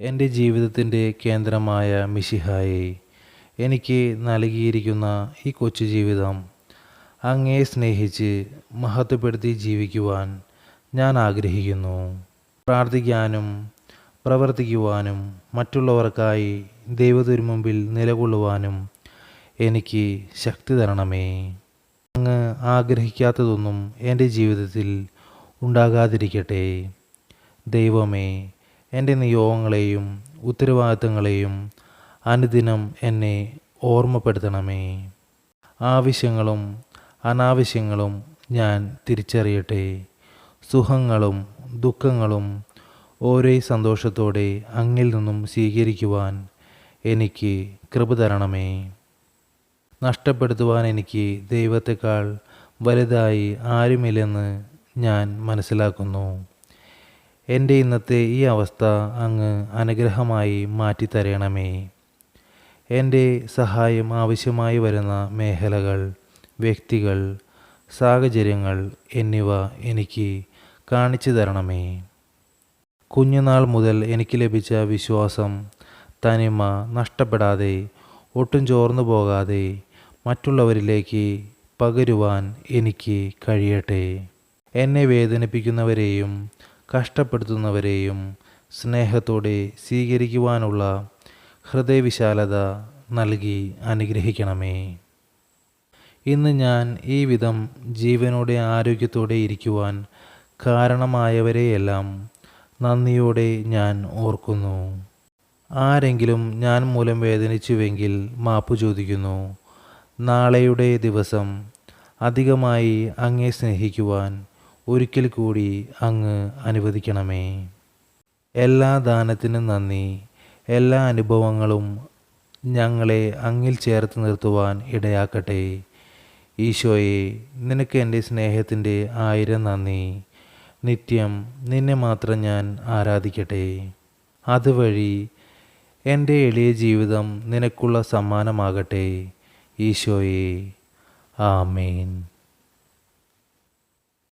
എന്റെ ജീവിതത്തിന്റെ കേന്ദ്രമായ മിശിഹായെ എനിക്ക് നൽകിയിരിക്കുന്ന ഈ കൊച്ചു ജീവിതം അങ്ങയെ സ്നേഹിച്ച് മഹത്വപ്പെടുത്തി ജീവിക്കുവാൻ ഞാൻ ആഗ്രഹിക്കുന്നു. പ്രാർത്ഥിക്കാനും പ്രവർത്തിക്കുവാനും മറ്റുള്ളവർക്കായി ദൈവത്തിനു നിലകൊള്ളുവാനും എനിക്ക് ശക്തി തരണമേ. അങ്ങ് ആഗ്രഹിക്കാത്തതൊന്നും എന്റെ ജീവിതത്തിൽ ഉണ്ടാകാതിരിക്കട്ടെ. ദൈവമേ എന്റെ നിയോഗങ്ങളെയും ഉത്തരവാദിത്തങ്ങളെയും അനുദിനം എന്നെ ഓർമ്മപ്പെടുത്തണമേ. ആവശ്യങ്ങളും അനാവശ്യങ്ങളും ഞാൻ തിരിച്ചറിയട്ടെ. സുഖങ്ങളും ദുഃഖങ്ങളും ഓരോ സന്തോഷത്തോടെ അങ്ങിൽ നിന്നും സ്വീകരിക്കുവാൻ എനിക്ക് കൃപ തരണമേ. നഷ്ടപ്പെടുത്തുവാൻ എനിക്ക് ദൈവത്തെക്കാൾ വലുതായി ആരുമില്ലെന്ന് ഞാൻ മനസ്സിലാക്കുന്നു. എന്റെ ഇന്നത്തെ ഈ അവസ്ഥ അങ്ങ് അനുഗ്രഹമായി മാറ്റിത്തരണമേ. എന്റെ സഹായം ആവശ്യമായി വരുന്ന മേഖലകൾ വ്യക്തികൾ സാഹചര്യങ്ങൾ എന്നിവ എനിക്ക് കാണിച്ചു തരണമേ. കുഞ്ഞുനാൾ മുതൽ എനിക്ക് ലഭിച്ച വിശ്വാസം തനിമ നഷ്ടപ്പെടാതെ ഒട്ടും ചോർന്നു പോകാതെ മറ്റുള്ളവരിലേക്ക് പകരുവാൻ എനിക്ക് കഴിയട്ടെ. എന്നെ വേദനിപ്പിക്കുന്നവരെയും കഷ്ടപ്പെടുത്തുന്നവരെയും സ്നേഹത്തോടെ സ്വീകരിക്കുവാനുള്ള ഹൃദയവിശാലത നൽകി അനുഗ്രഹിക്കണമേ. ഇന്ന് ഞാൻ ഈ വിധം ജീവനോടെ ആരോഗ്യത്തോടെ ഇരിക്കുവാൻ കാരണമായവരെയെല്ലാം നന്ദിയോടെ ഞാൻ ഓർക്കുന്നു. ആരെങ്കിലും ഞാൻ മൂലം വേദനിച്ചുവെങ്കിൽ മാപ്പ് ചോദിക്കുന്നു. നാളെയുടെ ദിവസം അധികമായി അങ്ങേ സ്നേഹിക്കുവാൻ ഒരിക്കൽ കൂടി അങ്ങ് അനുവദിക്കണമേ. എല്ലാ ദാനത്തിനും നന്ദി. എല്ലാ അനുഭവങ്ങളും ഞങ്ങളെ അങ്ങിൽ ചേർത്ത് നിർത്തുവാൻ ഇടയാക്കട്ടെ. ഈശോയെ നിനക്ക് എന്റെ സ്നേഹത്തിന്റെ ആയിരം നന്ദി. നിത്യം നിന്നെ മാത്രം ഞാൻ ആരാധിക്കട്ടെ. അതുവഴി എന്റെ എളിയ ജീവിതം നിനക്കുള്ള സമ്മാനമാകട്ടെ. ഈശോയെ ആമേൻ.